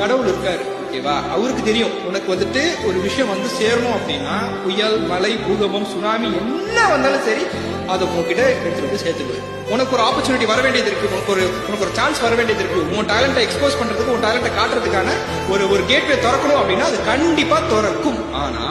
கடவுள் இருக்காரு ஓகேவா? அவருக்கு தெரியும். உனக்கு வந்துட்டு ஒரு விஷயம் வந்து சேரணும் அப்படின்னா புயல் மலை பூகம்பம் சுனாமி என்ன வந்தாலும் சரி அதை உங்ககிட்ட எடுத்துட்டு வந்து சேர்த்துக்குவேன் உனக்கு ஒரு ஆப்பர்ச்சுனிட்டி வர வேண்டியது இருக்கு. உனக்கு ஒரு உனக்கு ஒரு சான்ஸ் வர வேண்டியது இருக்கு. உன் டேலண்ட்டை எக்ஸ்போஸ் பண்றதுக்கு உன் டேலண்ட்டை காட்டுறதுக்கான ஒரு ஒரு கேட்வே திறக்கணும் அப்படின்னா அது கண்டிப்பா திறக்கும். ஆனா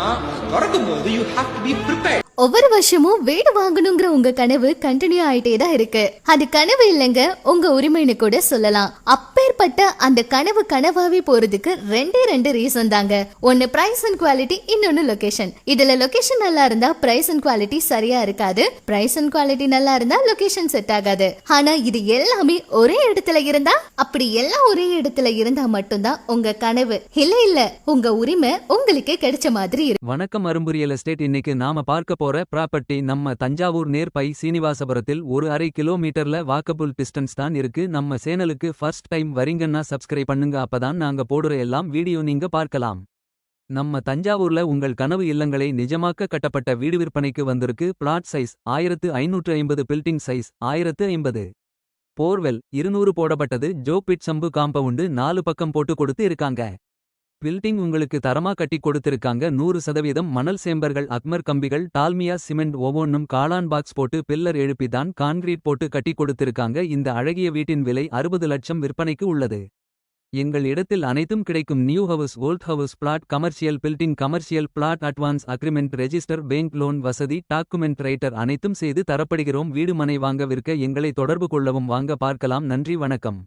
திறக்கும் போது you have to be prepared ஒவ்வொரு வருஷமும் வீடு வாங்கணுங்கிற உங்க கனவு கண்டினியூ ஆயிட்டே தான் இருக்கு. அது கனவு இல்லைங்க உங்க உரிமைன்னு கூட சொல்லலாம். அப்பேற்பட்ட அந்த கனவு கனவாவே போறதுக்கு ரெண்டே ரெண்டு ரீசன் தாங்க. ஒன்னு பிரைஸ் அண்ட் குவாலிட்டி இன்னொன்னு லொகேஷன் இதுல லொகேஷன் நல்லா இருந்தா பிரைஸ் அண்ட் குவாலிட்டி சரியா இருக்காது. பிரைஸ் அண்ட் குவாலிட்டி நல்லா இருந்தா லொகேஷன் செட் ஆகாது. ஆனா இது எல்லாமே ஒரே இடத்துல இருந்தா? அப்படி எல்லாம் ஒரே இடத்துல இருந்தா மட்டும்தான் உங்க கனவு. இல்ல இல்ல உங்க உரிமை உங்களுக்கே கிடைச்ச மாதிரி இருக்கு. வணக்கம் அரும்பு ரியல் எஸ்டேட். இன்னைக்கு நாம பார்க்க போற ப்ராப்பர்ட்டி நம்ம தஞ்சாவூர் நேர் பை சீனிவாசபுரத்தில் ஒரு அரை கிலோமீட்டர்ல வாக்கபுல் டிஸ்டன்ஸ் தான் இருக்கு. நம்ம சேனலுக்கு ஃபர்ஸ்ட் டைம் வரீங்கன்னா சப்ஸ்கிரைப் பண்ணுங்க. அப்பதான் நாங்க போடுற எல்லாம் வீடியோ நீங்க பார்க்கலாம். நம்ம தஞ்சாவூர்ல உங்கள் கனவு இல்லங்களை நிஜமாக்க கட்டப்பட்ட வீடு விற்பனைக்கு வந்திருக்கு. பிளாட் சைஸ் ஆயிரத்து ஐநூற்று ஐம்பது பில்டிங் சைஸ் ஆயிரத்து ஐம்பது. போர்வெல் இருநூறு போடப்பட்டது. ஜோ பிட் சம்பு காம்பவுண்டு நாலு பக்கம் போட்டு கொடுத்து இருக்காங்க. பில்டிங் உங்களுக்கு தரமா கட்டி கொடுத்திருக்காங்க. நூறு சதவீதம் மணல் சேம்பர்கள் அக்மர் கம்பிகள் டால்மியா சிமெண்ட் ஒவ்வொன்றும் காளான் பாக்ஸ் போட்டு பில்லர் எழுப்பி தான் கான்கிரீட் போட்டு கட்டி கொடுத்திருக்காங்க. இந்த அழகிய வீட்டின் விலை அறுபது லட்சம் விற்பனைக்கு உள்ளது. எங்கள் இடத்தில் அனைத்தும் கிடைக்கும். New house old house flat commercial building commercial flat advance agreement register bank loan வசதி டாக்குமெண்ட் ரைட்டர் அனைத்தும் செய்து தரப்படுகிறோம். வீடு மனை வாங்க விற்க எங்களை தொடர்பு கொள்ளவும் வாங்க பார்க்கலாம். நன்றி வணக்கம்.